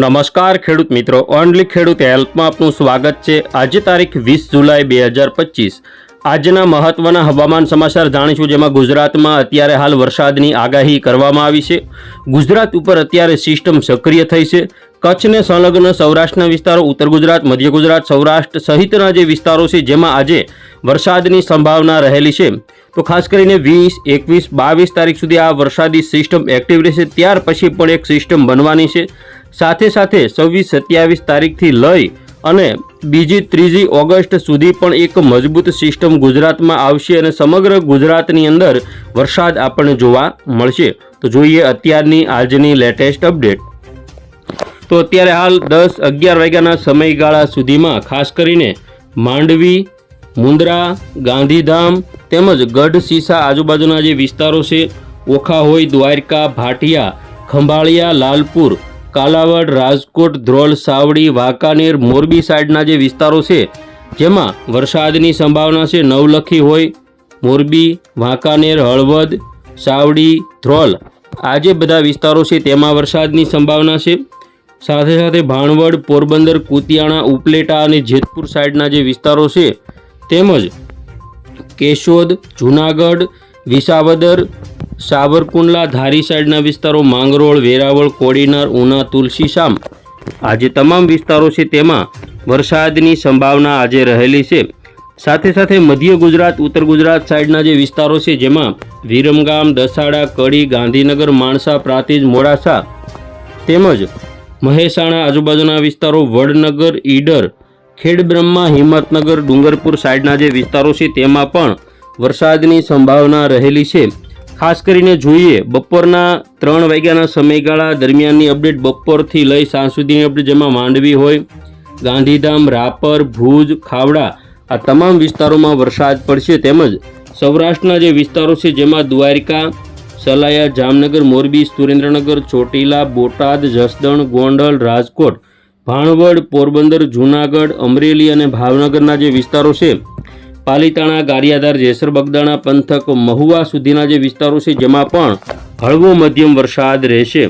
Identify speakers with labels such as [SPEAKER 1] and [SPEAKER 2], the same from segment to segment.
[SPEAKER 1] નમસ્કાર ખેડૂત મિત્રો, ઓનલી ખેડૂત હેલ્પમાં આપનું સ્વાગત છે. આજે તારીખ વીસ જુલાઈ બે હજાર પચીસ. આજના મહત્વના હવામાન સમાચાર જાણીશું, જેમાં ગુજરાતમાં અત્યારે હાલ વરસાદની આગાહી કરવામાં આવી છે. ગુજરાત ઉપર અત્યારે સિસ્ટમ સક્રિય થઈ છે. કચ્છને સંલગ્ન સૌરાષ્ટ્રના વિસ્તારો, ઉત્તર ગુજરાત, મધ્ય ગુજરાત સૌરાષ્ટ્ર સહિતના જે વિસ્તારો છે, જેમાં આજે વરસાદની સંભાવના રહેલી છે. તો ખાસ કરીને વીસ, એકવીસ, બાવીસ તારીખ સુધી આ વરસાદી સિસ્ટમ એક્ટિવ રહેશે. ત્યાર પછી પણ એક સિસ્ટમ બનવાની છે. સાથે સાથે છવ્વીસ, સત્યાવીસ તારીખથી લઈ અને બીજી, ત્રીજી ઓગસ્ટ સુધી પણ એક મજબૂત સિસ્ટમ ગુજરાતમાં આવશે અને સમગ્ર ગુજરાતની અંદર વરસાદ આપણને જોવા મળશે. તો જોઈએ અત્યારની આજની લેટેસ્ટ અપડેટ. તો અત્યારે હાલ દસ અગિયાર વાગ્યાના સમયગાળા સુધીમાં ખાસ કરીને માંડવી મુંદ્રા ગાંધીધામ તેમજ ગઢ, સીસા આજુબાજુના જે વિસ્તારો છે ઓખા હોય દ્વારકા, ભાટિયા, ખંભાળિયા, લાલપુર, કાલાવડ, રાજકોટ, ધ્રોલ, સાવડી, વાંકાનેર, મોરબી સાઈડના જે વિસ્તારો છે, જેમાં વરસાદની સંભાવના છે, નવલખી હોય, મોરબી, વાંકાનેર, હળવદ, સાવડી, ધ્રોલ આ જે બધા વિસ્તારો છે તેમાં વરસાદની સંભાવના છે. સાથે સાથે ભાણવડ, પોરબંદર, કુતિયાણા, ઉપલેટા અને જેતપુર સાઈડના જે વિસ્તારો છે, તેમજ કેશોદ, જુનાગઢ, વિસાવદર, સાવરકુંડલા, ધારી સાઈડના વિસ્તારો, માંગરોળ, વેરાવળ, કોડીનાર, ઉના તુલસીશામ આ જે તમામ વિસ્તારો છે તેમાં વરસાદની સંભાવના આજે રહેલી છે. સાથે સાથે મધ્ય ગુજરાત, ઉત્તર ગુજરાત સાઈડના જે વિસ્તારો છે જેમાં વિરમગામ, દસાડા, કડી, ગાંધીનગર, માણસા, પ્રાંતિજ, મોડાસા તેમજ મહેસાણા આજુબાજુના વિસ્તારો વડનગર, ઈડર, ખેડબ્રહ્મા, હિંમતનગર, ડુંગરપુર સાઈડના જે વિસ્તારો છે તેમાં પણ વરસાદની સંભાવના રહેલી છે. ખાસ કરીને જોઈએ, બપોરના ત્રણ વાગ્યાના સમયગાળા દરમિયાનની અપડેટ બપોરથી લઈ સાંજ સુધીની અપડેટ જેમાં માંડવી હોય, ગાંધીધામ, રાપર, ભુજ, ખાવડા, આ તમામ વિસ્તારોમાં વરસાદ પડશે. તેમજ સૌરાષ્ટ્રના જે વિસ્તારો છે જેમાં દ્વારકા સલાયા, જામનગર, મોરબી, સુરેન્દ્રનગર, ચોટીલા, બોટાદ, જસદણ, ગોંડલ, રાજકોટ, ભાણવડ, પોરબંદર, જૂનાગઢ, અમરેલી અને ભાવનગરના જે વિસ્તારો છે, પાલીતાણા, ગારિયાધાર, જેસર, બગદાણા, પંથક, મહુવા સુધીના જે વિસ્તારો છે, જેમાં પણ હળવો મધ્યમ વરસાદ રહેશે.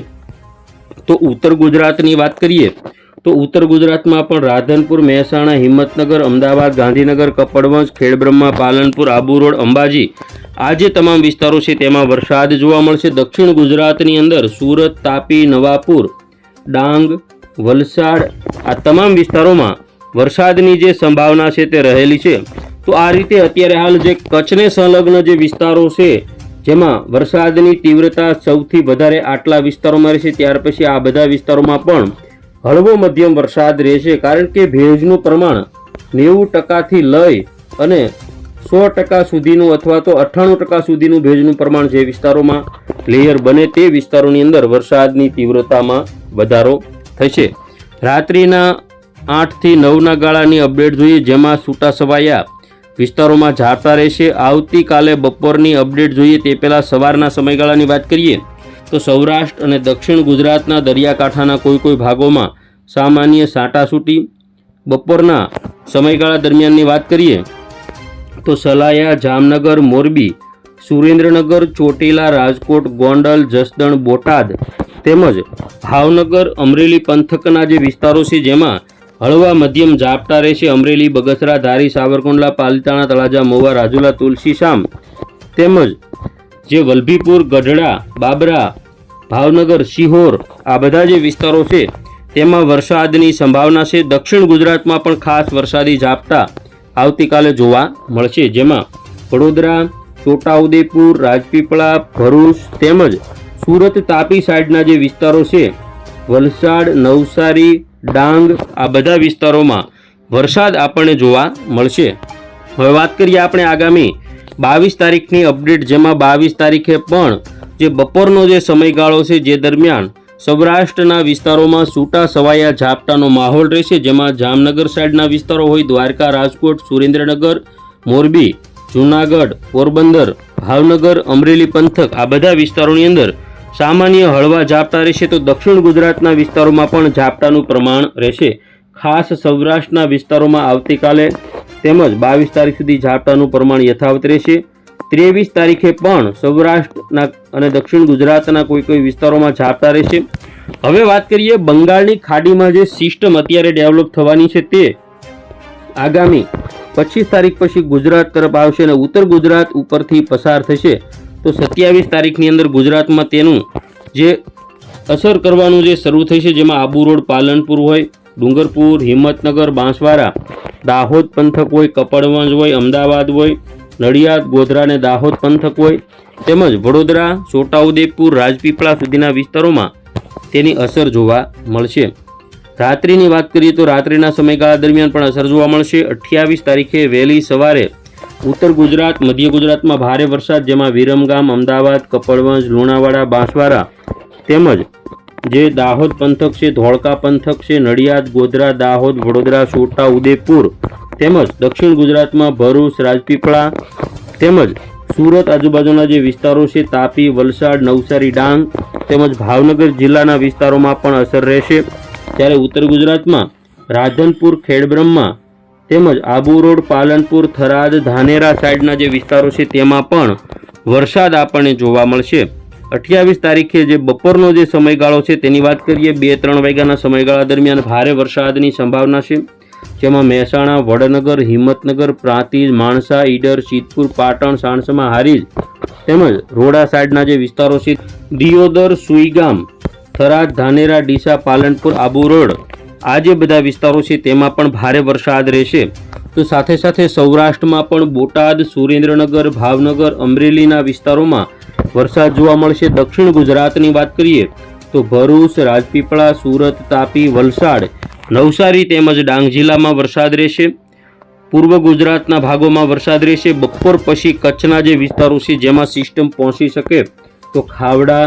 [SPEAKER 1] તો ઉત્તર ગુજરાતની વાત કરીએ, તો ઉત્તર ગુજરાતમાં પણ રાધનપુર, મહેસાણા, હિંમતનગર, અમદાવાદ, ગાંધીનગર કપડવંશ ખેડબ્રહ્મા, પાલનપુર, આબુ રોડ, અંબાજી આ જે તમામ વિસ્તારો છે તેમાં વરસાદ જોવા મળશે. દક્ષિણ ગુજરાતની અંદર સુરત, તાપી, નવાપુર, ડાંગ, વલસાડ આ તમામ વિસ્તારોમાં વરસાદની જે સંભાવના છે તે રહેલી છે. તો આ રીતે અત્યારે હાલ જે કચ્છને સંલગ્ન જે વિસ્તારો છે, જેમાં વરસાદની તીવ્રતા સૌથી વધારે આટલા વિસ્તારોમાં રહેશે, ત્યાર પછી આ બધા વિસ્તારોમાં પણ હળવો મધ્યમ વરસાદ રહેશે. કારણ કે ભેજનું પ્રમાણ નેવું ટકાથી લઈ અને સો ટકા સુધીનું અથવા તો અઠ્ઠાણું ટકા સુધીનું ભેજનું પ્રમાણ જે વિસ્તારોમાં લેયર બને તે વિસ્તારોની અંદર વરસાદની તીવ્રતામાં વધારો થશે. રાત્રિના આઠથી નવના ગાળાની અપડેટ જોઈએ, જેમાં છૂટા છવાયા વિસ્તારોમાં ઝાપટા રહેશે. આવતીકાલે બપોરની અપડેટ જોઈએ, તે પહેલાં સવારના સમયગાળાની વાત કરીએ, તો સૌરાષ્ટ્ર અને દક્ષિણ ગુજરાતના દરિયાકાંઠાના કોઈ કોઈ ભાગોમાં સામાન્ય સાટાસૂટી બપોરના સમયગાળા દરમિયાનની વાત કરીએ તો સલાયા, જામનગર, મોરબી, સુરેન્દ્રનગર, ચોટીલા, રાજકોટ, ગોંડલ, જસદણ, બોટાદ તેમજ ભાવનગર, અમરેલી પંથકના જે વિસ્તારો છે જેમાં હળવા મધ્યમ ઝાપટા રહેશે, અમરેલી, બગસરા, ધારી, સાવરકુંડલા, પાલિતાણા, તળાજા, મોવા, રાજુલા તુલસીશામ તેમજ જે વલભીપુર, ગઢડા, બાબરા, ભાવનગર સિહોર આ બધા જે વિસ્તારો છે, તેમાં વરસાદની સંભાવના છે. દક્ષિણ ગુજરાતમાં પણ ખાસ વરસાદી ઝાપટા આવતીકાલે જોવા મળશે. જેમાં વડોદરા, છોટાઉદેપુર, રાજપીપળા, ભરૂચ તેમજ સુરત તાપી સાઈડના જે વિસ્તારો છે, વલસાડ, નવસારી, ડાંગ, આ બધા વિસ્તારોમાં વરસાદ આપણને જોવા મળશે. હવે વાત કરીએ આપણે આગામી બાવીસ તારીખની અપડેટ, જેમાં બાવીસ તારીખે પણ જે બપોરનો જે સમયગાળો છે, જે દરમિયાન સૌરાષ્ટ્રના વિસ્તારોમાં છૂટા સવાયા ઝાપટાનો માહોલ રહેશે, જેમાં જામનગર સાઈડના વિસ્તારો હોય દ્વારકા, રાજકોટ, સુરેન્દ્રનગર, મોરબી, જૂનાગઢ, પોરબંદર, ભાવનગર, અમરેલી પંથક આ બધા વિસ્તારોની અંદર સામાન્ય હળવા ઝાપટા રહેશે તો દક્ષિણ ગુજરાતના વિસ્તારોમાં પણ ઝાપટાનું પ્રમાણ રહેશે. ખાસ સૌરાષ્ટ્રના વિસ્તારોમાં આવતીકાલે તેમજ બાવીસ તારીખ સુધી ઝાપટાનું પ્રમાણ યથાવત રહેશે. ત્રેવીસ તારીખે પણ સૌરાષ્ટ્રના અને દક્ષિણ ગુજરાતના કોઈ કોઈ વિસ્તારોમાં ઝાપટા રહેશે. હવે વાત કરીએ બંગાળની ખાડીમાં જે સિસ્ટમ અત્યારે ડેવલપ થવાની છે તે. આગામી પચીસ તારીખ પછી ગુજરાત તરફ આવશે અને ઉત્તર ગુજરાત ઉપરથી પસાર થશે. તો સત્યાવીસ તારીખની અંદર ગુજરાતમાં તેનું જે અસર કરવાનું જે શરૂ થઈ છે જેમાં આબુ રોડ પાલનપુર હોય, ડુંગરપુર, હિંમતનગર, બાંસવાડા, દાહોદ પંથક હોય, કપડવંજ હોય, અમદાવાદ હોય નડિયાદ, ગોધરા અને દાહોદ પંથક હોય, તેમજ વડોદરા, છોટાઉદેપુર, રાજપીપળા સુધીના વિસ્તારોમાં તેની અસર જોવા મળશે. રાત્રિની વાત કરીએ તો રાત્રિના સમયગાળા દરમિયાન પણ અસર જોવા મળશે. અઠ્યાવીસ તારીખે વહેલી સવારે ઉત્તર ગુજરાત, મધ્ય ગુજરાતમાં ભારે વરસાદ, જેમાં વિરમગામ, અમદાવાદ, કપડવંજ, લુણાવાડા, બાંસવાડા તેમજ જે દાહોદ પંથક છે, ધોળકા પંથક છે, નડિયાદ, ગોધરા, દાહોદ, વડોદરા છોટા ઉદેપુર તેમજ દક્ષિણ ગુજરાતમાં ભરૂચ, રાજપીપળા તેમજ સુરત આજુબાજુના જે વિસ્તારો છે, તાપી, વલસાડ, નવસારી, ડાંગ તેમજ ભાવનગર જિલ્લાના વિસ્તારોમાં પણ અસર રહેશે. ત્યારે ઉત્તર ગુજરાતમાં રાધનપુર, ખેડબ્રહ્મા તેમજ આબુ રોડ, પાલનપુર, થરાદ, ધાનેરા સાઈડના જે વિસ્તારો છે, તેમાં પણ વરસાદ આપણને જોવા મળશે. અઠ્યાવીસ તારીખે જે બપોરનો જે સમયગાળો છે, તેની વાત કરીએ, બે ત્રણ વાગ્યાના સમયગાળા દરમિયાન ભારે વરસાદની સંભાવના છે. જેમાં મહેસાણા, વડનગર, હિંમતનગર, પ્રાંતિજ, માણસા, ઈડર સિદ્ધપુર પાટણ, સાણસમા હારીજ તેમજ રોડા સાઈડના જે વિસ્તારો છે, દિયોદર, સુઈગામ, થરાદ, ધાનેરા, ડીસા, પાલનપુર, આબુ રોડ, આ જે બધા વિસ્તારો છે તેમાં પણ ભારે વરસાદ રહેશે. તો સાથે સાથે સૌરાષ્ટ્રમાં પણ બોટાદ, સુરેન્દ્રનગર, ભાવનગર, અમરેલીના વિસ્તારોમાં વરસાદ જોવા મળશે. દક્ષિણ ગુજરાતની વાત કરીએ તો ભરૂચ, રાજપીપળા, સુરત, તાપી, વલસાડ નવસારી તેમજ ડાંગ જિલ્લામાં વરસાદ રહેશે. પૂર્વ ગુજરાતના ભાગોમાં વરસાદ રહેશે. બપોર પછી કચ્છના જે વિસ્તારો છે, જેમાં સિસ્ટમ પહોંચી શકે, તો ખાવડા,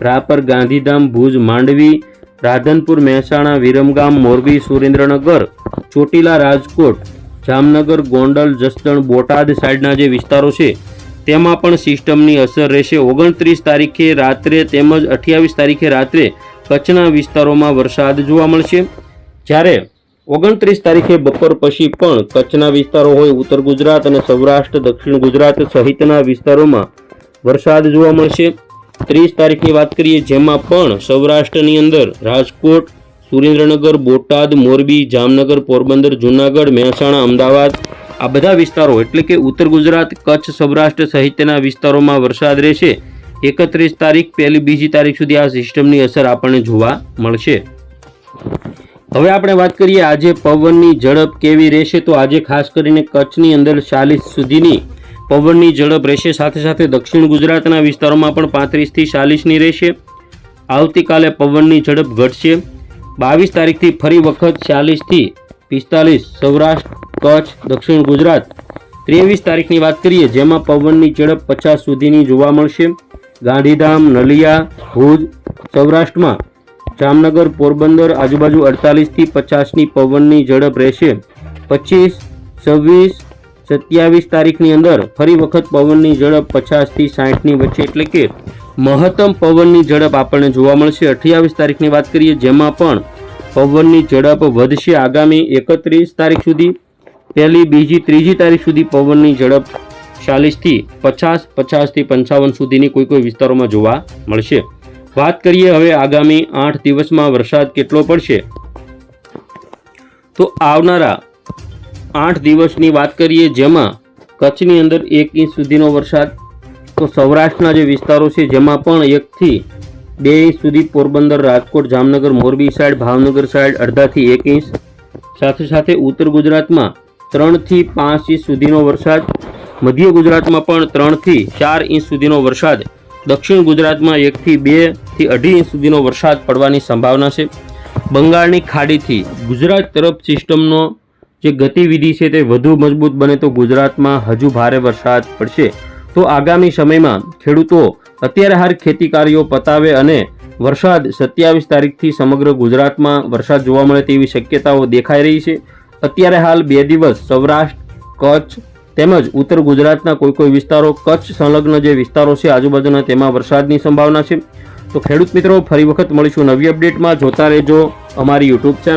[SPEAKER 1] રાપર, ગાંધીધામ, ભુજ, માંડવી, રાધનપુર, મહેસાણા, વિરમગામ, મોરબી, સુરેન્દ્રનગર, ચોટીલા, રાજકોટ, જામનગર, ગોંડલ, જસદણ, બોટાદ સાઈડના જે વિસ્તારો છે, તેમાં પણ સિસ્ટમની અસર રહેશે. ઓગણત્રીસ તારીખે રાત્રે તેમજ અઠ્યાવીસ તારીખે રાત્રે કચ્છના વિસ્તારોમાં વરસાદ જોવા મળશે. જ્યારે ઓગણત્રીસ તારીખે બપોર પછી પણ કચ્છના વિસ્તારો હોય, ઉત્તર ગુજરાત અને સૌરાષ્ટ્ર, દક્ષિણ ગુજરાત સહિતના વિસ્તારોમાં વરસાદ જોવા મળશે. ત્રીસ તારીખની વાત કરીએ, જેમાં પણ સૌરાષ્ટ્રની અંદર રાજકોટ, સુરેન્દ્રનગર, બોટાદ, મોરબી, જામનગર, પોરબંદર, જૂનાગઢ, મહેસાણા, અમદાવાદ આ બધા વિસ્તારો, એટલે કે ઉત્તર ગુજરાત, કચ્છ, સૌરાષ્ટ્ર સહિતના વિસ્તારોમાં વરસાદ રહેશે. એકત્રીસ તારીખ પહેલી બીજી તારીખ સુધી આ સિસ્ટમની અસર આપણને જોવા મળશે. હવે આપણે વાત કરીએ આજે પવનની ઝડપ કેવી રહેશે? તો આજે ખાસ કરીને કચ્છની અંદર ચાલીસ સુધીની પવનની ઝડપ રહેશે. સાથે સાથે દક્ષિણ ગુજરાતના વિસ્તારોમાં પણ પાંત્રીસથી ચાલીસની રહેશે. આવતીકાલે પવનની ઝડપ ઘટશે. બાવીસ તારીખથી ફરી વખત ચાલીસથી પિસ્તાલીસ સૌરાષ્ટ્ર, કચ્છ, દક્ષિણ ગુજરાત. ત્રેવીસ તારીખની વાત કરીએ, જેમાં પવનની ઝડપ પચાસ સુધીની જોવા મળશે. ગાંધીધામ, નલિયા, ભુજ, સૌરાષ્ટ્રમાં જામનગર પોરબંદર આજુબાજુ અડતાલીસથી પચાસની પવનની ઝડપ રહેશે. પચીસ, છવ્વીસ, સત્યાવીસ તારીખની અંદર ફરી વખત પવનની ઝડપ પચાસથી સાઠની વચ્ચે એટલે કે મહત્તમ પવનની ઝડપ આપણને જોવા મળશે. અઠ્યાવીસ તારીખની વાત કરીએ જેમાં પણ પવનની ઝડપ વધશે આગામી એકત્રીસ તારીખ સુધી. પહેલી, બીજી, ત્રીજી તારીખ સુધી પવનની ઝડપ ચાલીસથી પચાસ પચાસથી પંચાવન સુધીની કોઈ કોઈ વિસ્તારોમાં જોવા મળશે. વાત કરીએ હવે આગામી આઠ દિવસમાં વરસાદ કેટલો પડશે? તો આવનારા આઠ દિવસની વાત કરીએ જેમાં કચ્છની અંદર એક ઇંચ સુધીનો વરસાદ, તો સૌરાષ્ટ્રના જે વિસ્તારો છે જેમાં પણ એકથી બે ઇંચ સુધી પોરબંદર, રાજકોટ, જામનગર, મોરબી સાઈડ, ભાવનગર સાઈડ અડધાથી એક ઇંચ. સાથે સાથે ઉત્તર ગુજરાતમાં ત્રણથી પાંચ ઇંચ સુધીનો વરસાદ, મધ્ય ગુજરાતમાં પણ ત્રણથી ચાર ઇંચ સુધીનો વરસાદ દક્ષિણ ગુજરાતમાં એકથી બેથી અઢી ઇંચ સુધીનો વરસાદ પડવાની સંભાવના છે. બંગાળની ખાડીથી ગુજરાત તરફ સિસ્ટમનો જે ગતિવિધિ છે તે વધુ મજબૂત બને તો ગુજરાતમાં હજુ ભારે વરસાદ પડશે. તો આગામી સમયમાં ખેડૂતો અત્યારે હાર ખેતી પતાવે અને વરસાદ સત્યાવીસ તારીખથી સમગ્ર ગુજરાતમાં વરસાદ જોવા મળે તેવી શક્યતાઓ દેખાઈ રહી છે. અત્યારે હાલ બે દિવસ સૌરાષ્ટ્ર, કચ્છ તેમજ ઉત્તર ગુજરાતના કોઈ કોઈ વિસ્તારો કચ્છ સંલગ્ન જે વિસ્તારો છે આજુબાજુના તેમાં વરસાદની સંભાવના છે. તો ખેડૂત મિત્રો, ફરી વખત મળીશું નવી અપડેટમાં. જોતા રહેજો અમારી યુટ્યુબ ચેનલ.